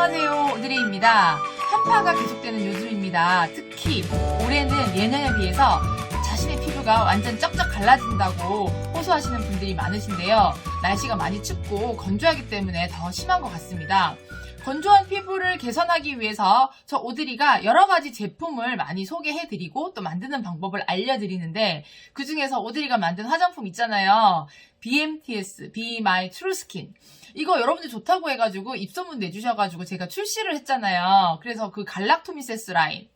안녕하세요. 오드리입니다. 한파가 계속되는 요즘입니다. 특히 올해는 예년에 비해서 자신의 피부가 완전 쩍쩍 갈라진다고 호소하시는 분들이 많으신데요. 날씨가 많이 춥고 건조하기 때문에 더 심한 것 같습니다. 건조한 피부를 개선하기 위해서 저 오드리가 여러 가지 제품을 많이 소개해드리고 또 만드는 방법을 알려드리는데 그 중에서 오드리가 만든 화장품 있잖아요. BMTS, Be My True Skin. 이거 여러분들 좋다고 해가지고 입소문 내주셔가지고 제가 출시를 했잖아요. 그래서 그 갈락토미세스 라인.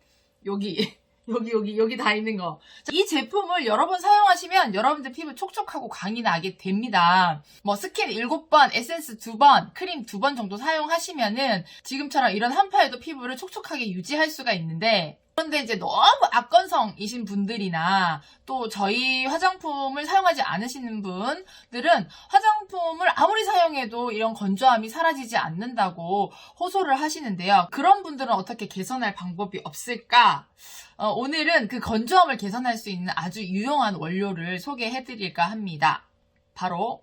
여기. 여기 여기 여기 다 있는 거. 자, 이 제품을 여러 번 사용하시면 여러분들 피부 촉촉하고 광이 나게 됩니다. 뭐 스킨 7번, 에센스 2번, 크림 2번 정도 사용하시면은 지금처럼 이런 한파에도 피부를 촉촉하게 유지할 수가 있는데 그런데 이제 너무 악건성이신 분들이나 또 저희 화장품을 사용하지 않으시는 분들은 화장품을 아무리 사용해도 이런 건조함이 사라지지 않는다고 호소를 하시는데요. 그런 분들은 어떻게 개선할 방법이 없을까? 어, 오늘은 그 건조함을 개선할 수 있는 아주 유용한 원료를 소개해 드릴까 합니다. 바로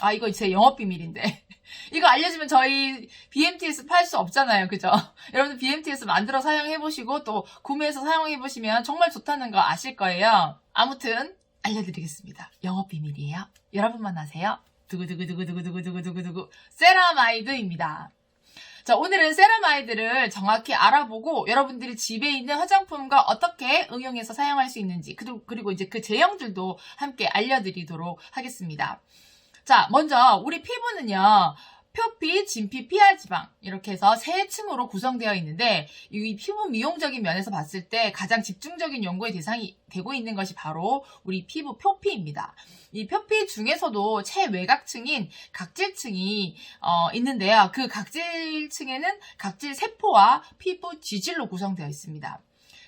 아 이거 제 영업 비밀인데. 이거 알려주면 저희 BMTS 팔 수 없잖아요. 그죠? 여러분들 BMTS 만들어 사용해 보시고 또 구매해서 사용해 보시면 정말 좋다는 거 아실 거예요. 아무튼 알려드리겠습니다. 영업 비밀이에요. 여러분만 아세요. 두구두구두구두구두구두구두구. 세라마이드입니다. 자, 오늘은 세라마이드를 정확히 알아보고 여러분들이 집에 있는 화장품과 어떻게 응용해서 사용할 수 있는지, 그리고 이제 그 제형들도 함께 알려드리도록 하겠습니다. 자, 먼저 우리 피부는요. 표피, 진피, 피하 지방 이렇게 해서 세 층으로 구성되어 있는데 이 피부 미용적인 면에서 봤을 때 가장 집중적인 연구의 대상이 되고 있는 것이 바로 우리 피부 표피입니다. 이 표피 중에서도 최외곽층인 각질층이 어, 있는데요. 그 각질층에는 각질 세포와 피부 지질로 구성되어 있습니다.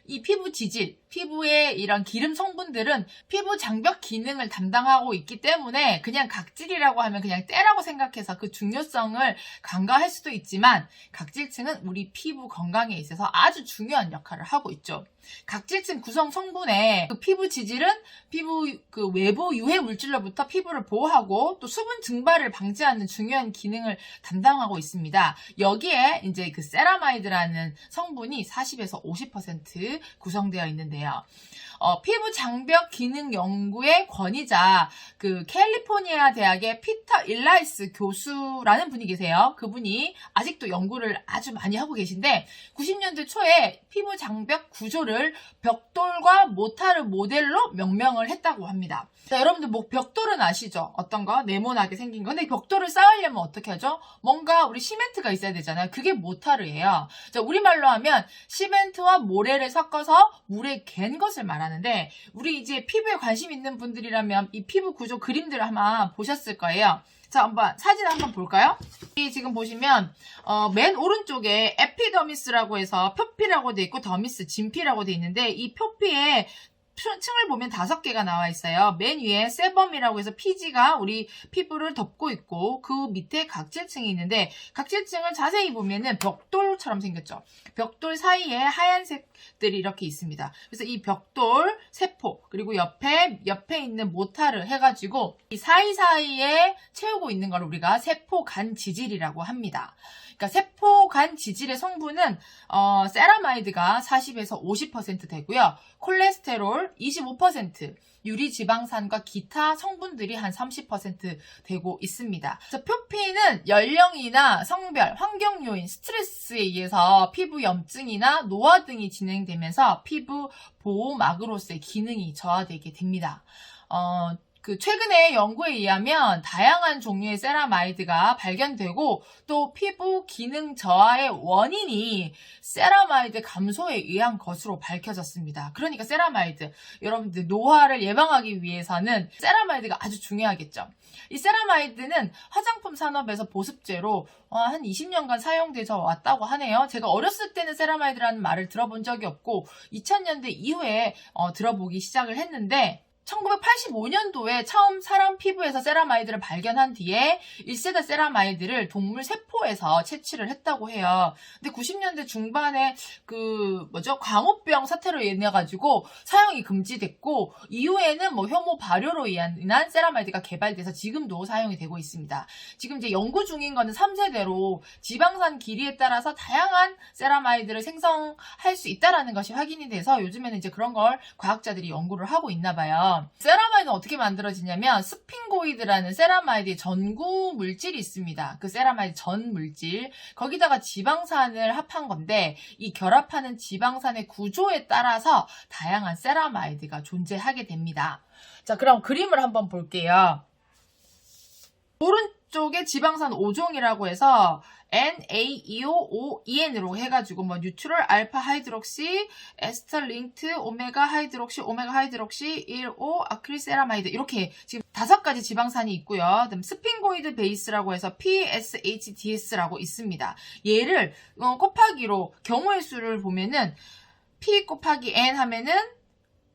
이 피부 지질, 피부의 이런 기름 성분들은 피부 장벽 기능을 담당하고 있기 때문에 그냥 각질이라고 하면 그냥 때라고 생각해서 그 중요성을 간과할 수도 있지만 각질층은 우리 피부 건강에 있어서 아주 중요한 역할을 하고 있죠. 각질층 구성 성분의 그 피부 지질은 피부 그 외부 유해 물질로부터 피부를 보호하고 또 수분 증발을 방지하는 중요한 기능을 담당하고 있습니다. 여기에 이제 그 세라마이드라는 성분이 40에서 50% 구성되어 있는데요. 要。 어, 피부 장벽 기능 연구의 권위자 그 캘리포니아 대학의 피터 일라이스 교수라는 분이 계세요. 그분이 아직도 연구를 아주 많이 하고 계신데 90년대 초에 피부 장벽 구조를 벽돌과 모타르 모델로 명명을 했다고 합니다. 자, 여러분들 뭐 벽돌은 아시죠? 어떤 거? 네모나게 생긴 거. 근데 벽돌을 쌓으려면 어떻게 하죠? 뭔가 우리 시멘트가 있어야 되잖아요. 그게 모타르예요. 자, 우리말로 하면 시멘트와 모래를 섞어서 물에 갠 것을 말하는 데 우리 이제 피부에 관심 있는 분들이라면 이 피부 구조 그림들을 아마 보셨을 거예요. 자, 한번 사진 한번 볼까요? 이 지금 보시면 어, 맨 오른쪽에 에피더미스라고 해서 표피라고 돼 있고 더미스, 진피라고 돼 있는데 이 표피에 층을 보면 다섯 개가 나와 있어요. 맨 위에 세범이라고 해서 피지가 우리 피부를 덮고 있고 그 밑에 각질층이 있는데 각질층을 자세히 보면은 벽돌처럼 생겼죠. 벽돌 사이에 하얀색들이 이렇게 있습니다. 그래서 이 벽돌 세포 그리고 옆에 옆에 있는 모타를 해가지고 이 사이사이에 채우고 있는 걸 우리가 세포 간 지질이라고 합니다. 그러니까 세포 간 지질의 성분은 어, 세라마이드가 40에서 50% 되고요. 콜레스테롤 25%, 유리 지방산과 기타 성분들이 한 30% 되고 있습니다. 표피는 연령이나 성별, 환경 요인, 스트레스에 의해서 피부 염증이나 노화 등이 진행되면서 피부 보호막으로서의 기능이 저하되게 됩니다. 어, 그 최근에 연구에 의하면 다양한 종류의 세라마이드가 발견되고 또 피부 기능 저하의 원인이 세라마이드 감소에 의한 것으로 밝혀졌습니다. 그러니까 세라마이드 여러분들 노화를 예방하기 위해서는 세라마이드가 아주 중요하겠죠. 이 세라마이드는 화장품 산업에서 보습제로 어, 한 20년간 사용되어 왔다고 하네요. 제가 어렸을 때는 세라마이드라는 말을 들어본 적이 없고 2000년대 이후에 어, 들어보기 시작을 했는데 1985년도에 처음 사람 피부에서 세라마이드를 발견한 뒤에 1세대 세라마이드를 동물 세포에서 채취를 했다고 해요. 근데 90년대 중반에 그 뭐죠 광우병 사태로 인해 가지고 사용이 금지됐고 이후에는 뭐 혐오 발효로 인한 세라마이드가 개발돼서 지금도 사용이 되고 있습니다. 지금 이제 연구 중인 거는 3세대로 지방산 길이에 따라서 다양한 세라마이드를 생성할 수 있다라는 것이 확인이 돼서 요즘에는 이제 그런 걸 과학자들이 연구를 하고 있나 봐요. 세라마이드는 어떻게 만들어지냐면 스핑고이드라는 세라마이드의 전구 물질이 있습니다. 그 세라마이드 전 물질 거기다가 지방산을 합한 건데 이 결합하는 지방산의 구조에 따라서 다양한 세라마이드가 존재하게 됩니다. 자, 그럼 그림을 한번 볼게요. 오른쪽에 지방산 5종이라고 해서 NaEO5EN으로 해가지고 뭐 뉴트럴 알파 하이드록시, 에스터 링트, 오메가 하이드록시, 오메가 하이드록시, 1O 아크릴세라마이드 이렇게 지금 다섯 가지 지방산이 있고요. 그다음 스핑고이드 베이스라고 해서 PSHDS라고 있습니다. 얘를 어, 곱하기로 경우의 수를 보면은 P 곱하기 N 하면은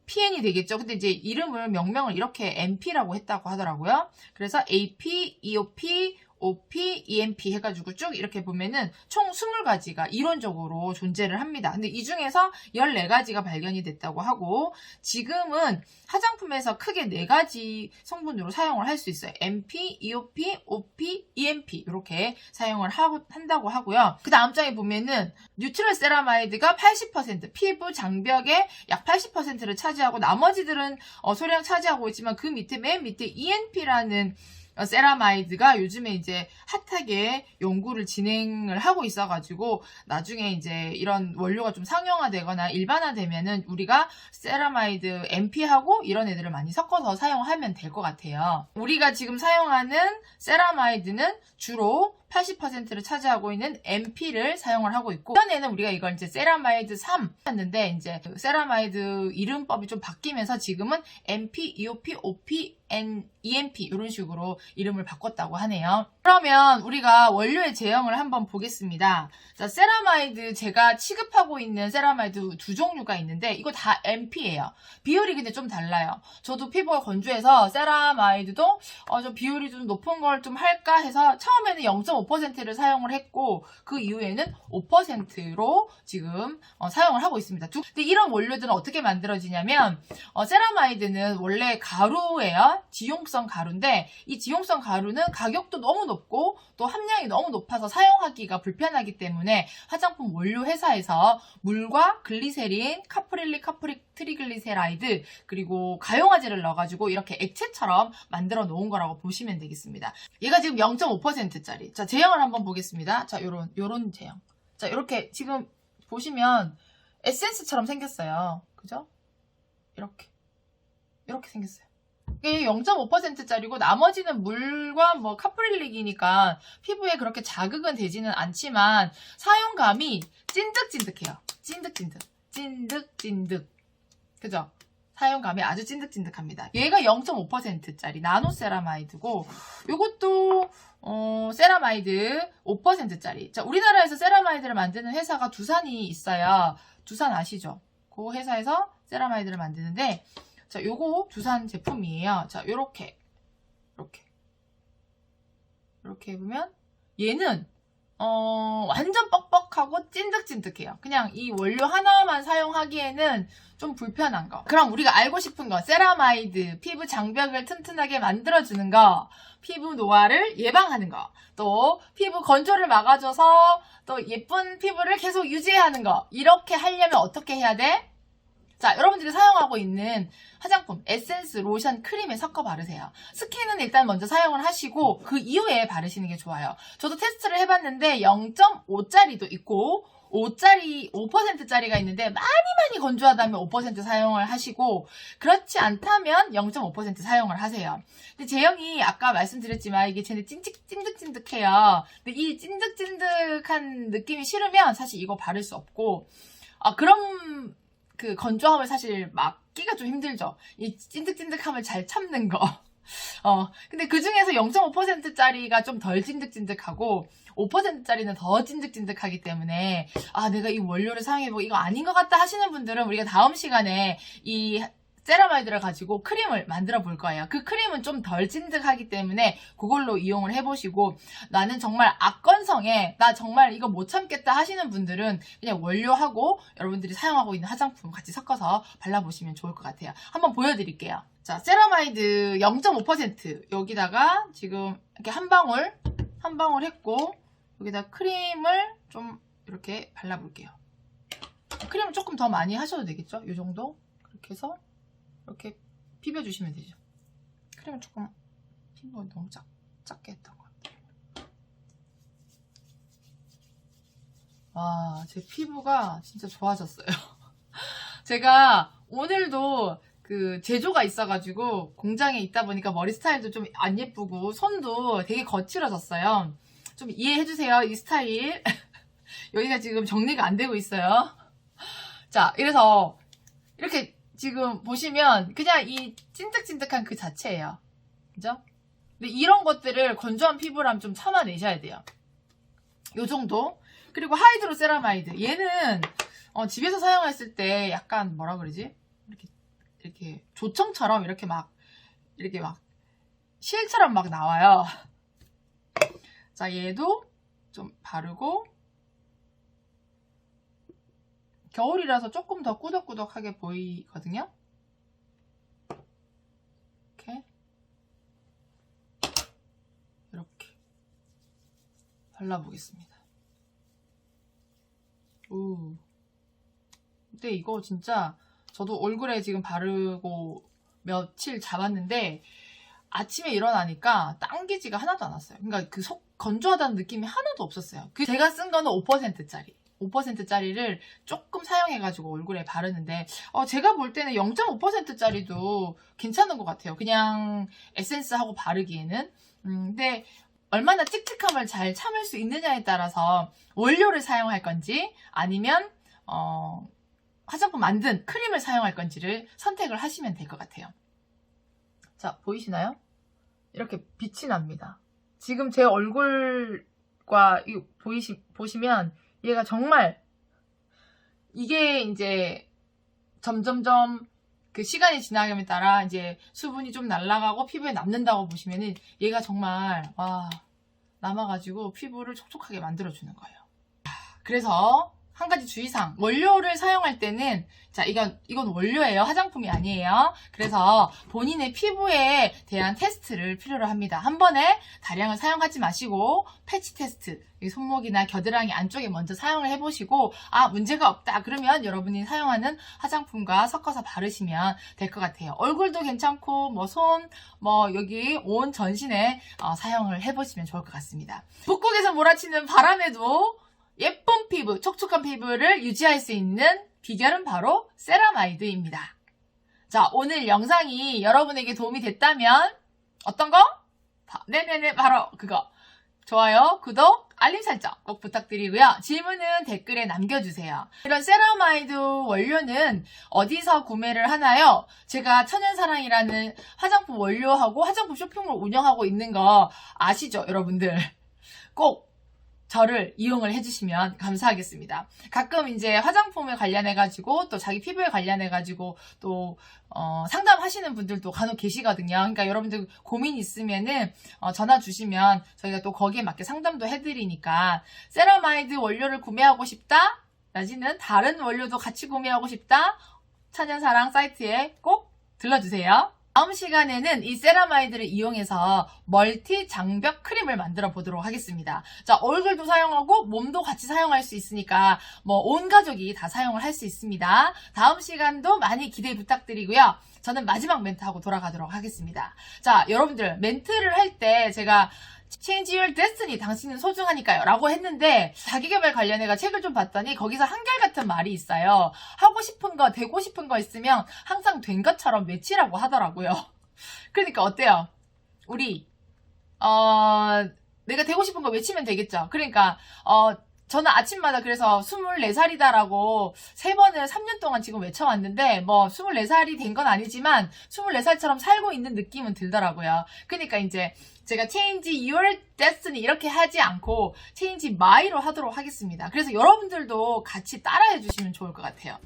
PN이 되겠죠. 근데 이제 이름을 명명을 이렇게 NP라고 했다고 하더라고요. 그래서 AP, EOP, OP, EMP 해가지고 쭉 이렇게 보면은 총 20가지가 이론적으로 존재를 합니다. 근데 이 중에서 14가지가 발견이 됐다고 하고 지금은 화장품에서 크게 4가지 성분으로 사용을 할 수 있어요. MP, EOP, OP, EMP 이렇게 사용을 하고, 한다고 하고요. 그 다음 장에 보면은 뉴트럴 세라마이드가 80% 피부 장벽의 약 80%를 차지하고 나머지들은 어, 소량 차지하고 있지만 그 밑에 맨 밑에 ENP라는 어, 세라마이드가 요즘에 이제 핫하게 연구를 진행을 하고 있어가지고 나중에 이제 이런 원료가 좀 상용화되거나 일반화되면은 우리가 세라마이드 MP하고 이런 애들을 많이 섞어서 사용하면 될 것 같아요. 우리가 지금 사용하는 세라마이드는 주로 80%를 차지하고 있는 MP를 사용을 하고 있고 전에는 우리가 이걸 이제 세라마이드 3 했는데 이제 그 세라마이드 이름법이 좀 바뀌면서 지금은 MP, EOP, OP, N, EMP 이런 식으로 이름을 바꿨다고 하네요. 그러면 우리가 원료의 제형을 한번 보겠습니다. 자, 세라마이드 제가 취급하고 있는 세라마이드 두 종류가 있는데 이거 다 MP예요. 비율이 근데 좀 달라요. 저도 피부가 건조해서 세라마이드도 어, 좀 비율이 좀 높은 걸 좀 할까 해서 처음에는 0.5%를 사용을 했고 그 이후에는 5%로 지금 어, 사용을 하고 있습니다. 두- 근데 이런 원료들은 어떻게 만들어지냐면 어, 세라마이드는 원래 가루예요. 지용성 가루인데 이 지용성 가루는 가격도 너무 높고 또 함량이 너무 높아서 사용하기가 불편하기 때문에 화장품 원료 회사에서 물과 글리세린, 카프릴리 카프릭 트리글리세라이드 그리고 가용화제를 넣어가지고 이렇게 액체처럼 만들어 놓은 거라고 보시면 되겠습니다. 얘가 지금 0.5%짜리. 자 제형을 한번 보겠습니다. 자 요런 요런 제형. 자 이렇게 지금 보시면 에센스처럼 생겼어요. 그죠? 이렇게 이렇게 생겼어요. 이게 0.5%짜리고 나머지는 물과 뭐 카프릴릭이니까 피부에 그렇게 자극은 되지는 않지만 사용감이 찐득찐득해요. 찐득찐득. 찐득찐득. 그죠? 사용감이 아주 찐득찐득합니다. 얘가 0.5%짜리 나노 세라마이드고 요것도 어, 세라마이드 5%짜리. 자, 우리나라에서 세라마이드를 만드는 회사가 두산이 있어요. 두산 아시죠? 그 회사에서 세라마이드를 만드는데 자, 요거 두산 제품이에요. 자, 요렇게. 요렇게. 이렇게 보면 얘는 어, 완전 뻑뻑하고 찐득찐득해요. 그냥 이 원료 하나만 사용하기에는 좀 불편한 거. 그럼 우리가 알고 싶은 거, 세라마이드, 피부 장벽을 튼튼하게 만들어주는 거, 피부 노화를 예방하는 거, 또 피부 건조를 막아줘서 또 예쁜 피부를 계속 유지하는 거. 이렇게 하려면 어떻게 해야 돼? 자, 여러분들이 사용하고 있는 화장품, 에센스, 로션, 크림에 섞어 바르세요. 스킨은 일단 먼저 사용을 하시고 그 이후에 바르시는 게 좋아요. 저도 테스트를 해봤는데 0.5짜리도 있고 5짜리, 5%짜리가 있는데 많이 많이 건조하다면 5% 사용을 하시고 그렇지 않다면 0.5% 사용을 하세요. 근데 제형이 아까 말씀드렸지만 이게 쟤네 찐득, 찐득찐득해요. 근데 이 찐득찐득한 느낌이 싫으면 사실 이거 바를 수 없고 아, 그럼 그 건조함을 사실 막기가 좀 힘들죠. 이 찐득찐득함을 잘 참는 거. 어, 근데 그 중에서 0.5%짜리가 좀 덜 찐득찐득하고 5%짜리는 더 찐득찐득하기 때문에 아, 내가 이 원료를 사용해보고 이거 아닌 것 같다 하시는 분들은 우리가 다음 시간에 이 세라마이드를 가지고 크림을 만들어 볼 거예요. 그 크림은 좀덜 찐득하기 때문에 그걸로 이용을 해보시고 나는 정말 악건성에 나 정말 이거 못 참겠다 하시는 분들은 그냥 원료하고 여러분들이 사용하고 있는 화장품 같이 섞어서 발라보시면 좋을 것 같아요. 한번 보여드릴게요. 자, 세라마이드 0.5% 여기다가 지금 이렇게 한 방울 한 방울 했고 여기다 크림을 좀 이렇게 발라볼게요. 크림을 조금 더 많이 하셔도 되겠죠? 이 정도 그렇게 해서 이렇게 비벼주시면 되죠. 크림을 조금 피부가 너무 작, 작게 했던 것 같아요. 와, 제 피부가 진짜 좋아졌어요. 제가 오늘도 그 제조가 있어가지고 공장에 있다 보니까 머리 스타일도 좀 안 예쁘고 손도 되게 거칠어졌어요. 좀 이해해주세요, 이 스타일. 여기가 지금 정리가 안 되고 있어요. 자, 이래서 이렇게 지금 보시면 그냥 이 찐득찐득한 그 자체예요. 그죠? 근데 이런 것들을 건조한 피부라면 좀 참아내셔야 돼요. 요 정도. 그리고 하이드로 세라마이드. 얘는 어, 집에서 사용했을 때 약간 뭐라 그러지? 이렇게 이렇게 조청처럼 이렇게 막 이렇게 막 실처럼 막 나와요. 자, 얘도 좀 바르고 겨울이라서 조금 더 꾸덕꾸덕하게 보이거든요. 이렇게 이렇게 발라보겠습니다. 오. 근데 이거 진짜 저도 얼굴에 지금 바르고 며칠 잡았는데 아침에 일어나니까 당기지가 하나도 안 왔어요. 그러니까 그 속 건조하다는 느낌이 하나도 없었어요. 그 제가 쓴 거는 5%짜리. 5%짜리를 조금 사용해가지고 얼굴에 바르는데, 어, 제가 볼 때는 0.5%짜리도 괜찮은 것 같아요. 그냥 에센스하고 바르기에는. 음, 근데 얼마나 찝찝함을 잘 참을 수 있느냐에 따라서 원료를 사용할 건지 아니면, 어, 화장품 만든 크림을 사용할 건지를 선택을 하시면 될 것 같아요. 자, 보이시나요? 이렇게 빛이 납니다. 지금 제 얼굴과 이 보이시, 보시면 얘가 정말 이게 이제 점점점 그 시간이 지나감에 따라 이제 수분이 좀 날아가고 피부에 남는다고 보시면은 얘가 정말 와 남아가지고 피부를 촉촉하게 만들어주는 거예요. 그래서 한 가지 주의사항. 원료를 사용할 때는 자 이건 이건 원료예요. 화장품이 아니에요. 그래서 본인의 피부에 대한 테스트를 필요로 합니다. 한 번에 다량을 사용하지 마시고 패치 테스트 이 손목이나 겨드랑이 안쪽에 먼저 사용을 해보시고 아 문제가 없다. 그러면 여러분이 사용하는 화장품과 섞어서 바르시면 될 것 같아요. 얼굴도 괜찮고 뭐 손 뭐 여기 온 전신에 어, 사용을 해보시면 좋을 것 같습니다. 북극에서 몰아치는 바람에도 예쁜 피부, 촉촉한 피부를 유지할 수 있는 비결은 바로 세라마이드입니다. 자, 오늘 영상이 여러분에게 도움이 됐다면 어떤 거? 바- 네네네, 바로 그거. 좋아요, 구독, 알림 설정 꼭 부탁드리고요. 질문은 댓글에 남겨주세요. 이런 세라마이드 원료는 어디서 구매를 하나요? 제가 천연사랑이라는 화장품 원료하고 화장품 쇼핑몰 운영하고 있는 거 아시죠, 여러분들? 꼭 저를 이용을 해주시면 감사하겠습니다. 가끔 이제 화장품에 관련해가지고 또 자기 피부에 관련해가지고 또 어, 상담하시는 분들도 간혹 계시거든요. 그러니까 여러분들 고민 있으면은 어, 전화 주시면 저희가 또 거기에 맞게 상담도 해드리니까 세라마이드 원료를 구매하고 싶다? 라지는 다른 원료도 같이 구매하고 싶다? 천연사랑 사이트에 꼭 들러주세요. 다음 시간에는 이 세라마이드를 이용해서 멀티 장벽 크림을 만들어 보도록 하겠습니다. 자, 얼굴도 사용하고 몸도 같이 사용할 수 있으니까 뭐 온 가족이 다 사용을 할 수 있습니다. 다음 시간도 많이 기대 부탁드리고요. 저는 마지막 멘트하고 돌아가도록 하겠습니다. 자, 여러분들 멘트를 할 때 제가 Change Your Destiny 당신은 소중하니까요. 라고 했는데 자기개발 관련해가 책을 좀 봤더니 거기서 한결같은 말이 있어요. 하고 싶은 거 되고 싶은 거 있으면 항상 된 것처럼 외치라고 하더라고요. 그러니까 어때요? 우리 어 내가 되고 싶은 거 외치면 되겠죠. 그러니까 어 저는 아침마다 그래서 24살이다라고 세 번을 3년 동안 지금 외쳐왔는데 뭐 24살이 된 건 아니지만 24살처럼 살고 있는 느낌은 들더라고요. 그러니까 이제 제가 change your destiny 이렇게 하지 않고 change my로 하도록 하겠습니다. 그래서 여러분들도 같이 따라해 주시면 좋을 것 같아요.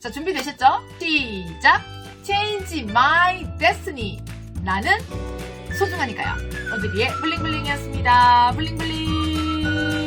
자, 준비되셨죠? 시작! change my destiny. 나는 소중하니까요. 오드리의 블링블링이었습니다. 블링블링.